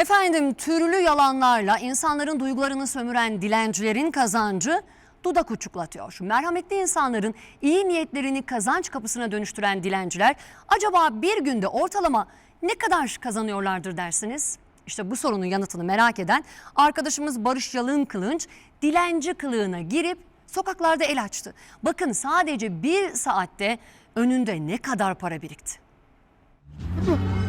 Efendim türlü yalanlarla insanların duygularını sömüren dilencilerin kazancı dudak uçuklatıyor. Merhametli insanların iyi niyetlerini kazanç kapısına dönüştüren dilenciler acaba bir günde ortalama ne kadar kazanıyorlardır dersiniz? İşte bu sorunun yanıtını merak eden arkadaşımız Barış Yalın Kılınç dilenci kılığına girip sokaklarda el açtı. Bakın sadece bir saatte önünde ne kadar para birikti.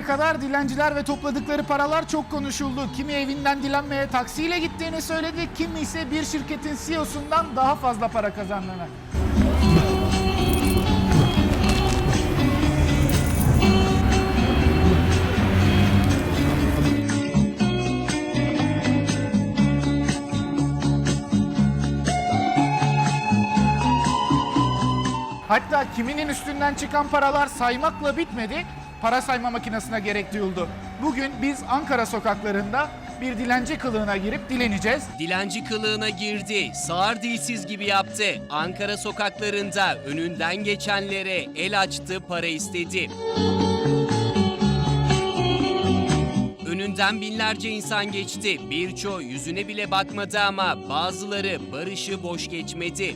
Bugüne kadar dilenciler ve topladıkları paralar çok konuşuldu. Kimi evinden dilenmeye taksiyle gittiğini söyledi, kimi ise bir şirketin CEO'sundan daha fazla para kazandığını. Hatta kiminin üstünden çıkan paralar saymakla bitmedi, para sayma makinesine gerek duyuldu. Bugün biz Ankara sokaklarında bir dilenci kılığına girip dileneceğiz. Dilenci kılığına girdi, sağır dilsiz gibi yaptı. Ankara sokaklarında önünden geçenlere el açtı, para istedi. Önünden binlerce insan geçti. Birçoğu yüzüne bile bakmadı ama bazıları barışı boş geçmedi.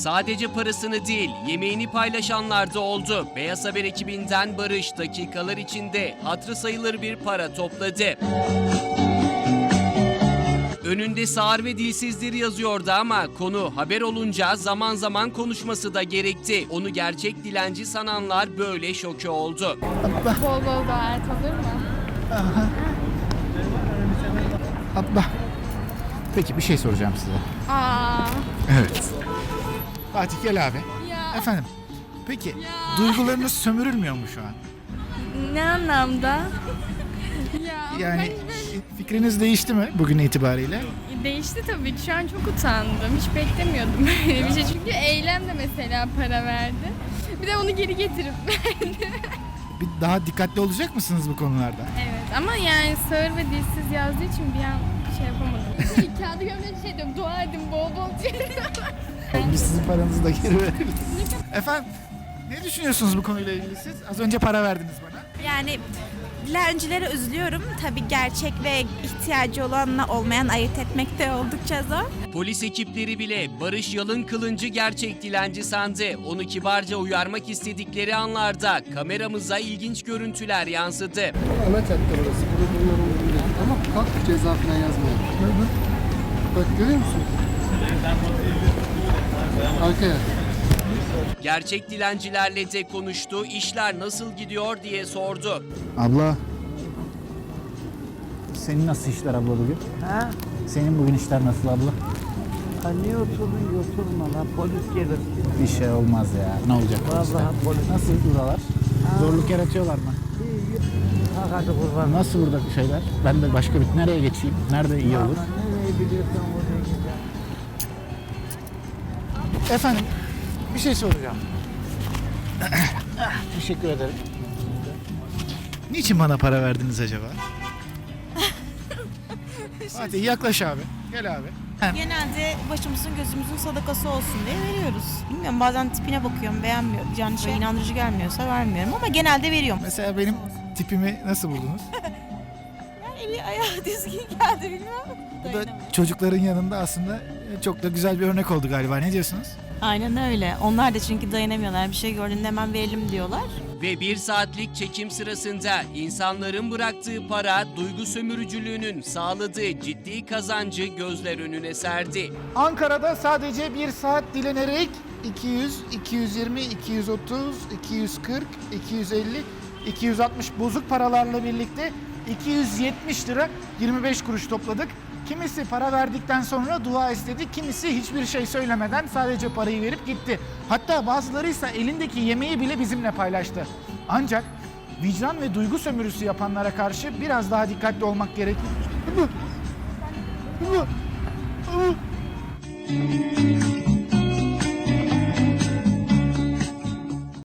Sadece parasını değil, yemeğini paylaşanlar da oldu. Beyaz Haber ekibinden Barış dakikalar içinde hatırı sayılır bir para topladı. Önünde sağır ve dilsizleri yazıyordu ama konu haber olunca zaman zaman konuşması da gerekti. Onu gerçek dilenci sananlar böyle şoke oldu. Bol bol gayet olur mu? Abla. Peki bir şey soracağım size. Aa, Evet. Fatih gel abi. ya Efendim. Peki duygularınız sömürülmüyor mu şu an? ne anlamda? ya Yani fikriniz değişti mi bugün itibariyle? ben- değişti tabii ki. Şu an çok utandım. Hiç beklemiyordum böyle bir şey. Çünkü eylem de mesela para verdi. Bir de onu geri getirip verdi. Bir daha dikkatli olacak mısınız bu konularda? evet ama yani sağır ve dilsiz yazdığı için bir an şey yapamadım. Kağıdı görmeden şey diyorum. Dua edin bol bol diye. Biz sizin paranızı da geri veririz. Efendim ne düşünüyorsunuz bu konuyla ilgili siz? Az önce para verdiniz bana. Yani dilencilere üzülüyorum. Tabii gerçek ve ihtiyacı olanla olmayan ayırt etmek de oldukça zor. Polis ekipleri bile Barış Yalın Kılıncı gerçek dilenci sandı. Onu kibarca uyarmak istedikleri anlarda kameramıza ilginç görüntüler yansıdı. Ana cadde orası. Burada değil. Ama kalk ceza falan yazmıyor. Bak görüyor musun? Arkaya. Gerçek dilencilerle de konuştu, işler nasıl gidiyor diye sordu. Abla. Senin nasıl işler abla bugün? Ha? Senin bugün işler nasıl abla? Ha niye oturdun oturma lan polis gelir. Bir şey olmaz ya. Ne olacak? Vallahi polis. Nasıl buralar? Zorluk yaratıyorlar mı? Ha hadi kurban. Nasıl burada şeyler? Ben de başka bir nereye geçeyim? Nerede iyi olur? Biliyorsan oraya. Efendim bir şey soracağım. Teşekkür ederim. Niçin bana para verdiniz acaba? Fatih yaklaş abi. Gel abi. Genelde başımızın gözümüzün sadakası olsun diye veriyoruz. Bilmiyorum bazen tipine bakıyorum beğenmiyorum. Yani şey inandırıcı gelmiyorsa vermiyorum ama genelde veriyorum. Mesela benim tipimi nasıl buldunuz? Eli ayağı düzgün geldi bilmem. Bu da çocukların yanında aslında çok da güzel bir örnek oldu galiba. Ne diyorsunuz? Aynen öyle. Onlar da çünkü dayanamıyorlar. Bir şey gördüğünde hemen verelim diyorlar. Ve bir saatlik çekim sırasında insanların bıraktığı para duygu sömürücülüğünün sağladığı ciddi kazancı gözler önüne serdi. Ankara'da sadece bir saat dilenerek 200, 220, 230, 240, 250, 260 bozuk paralarla birlikte 270 lira 25 kuruş topladık. Kimisi para verdikten sonra dua istedi, kimisi hiçbir şey söylemeden sadece parayı verip gitti. Hatta bazıları ise elindeki yemeği bile bizimle paylaştı. Ancak vicdan ve duygu sömürüsü yapanlara karşı biraz daha dikkatli olmak gerekir.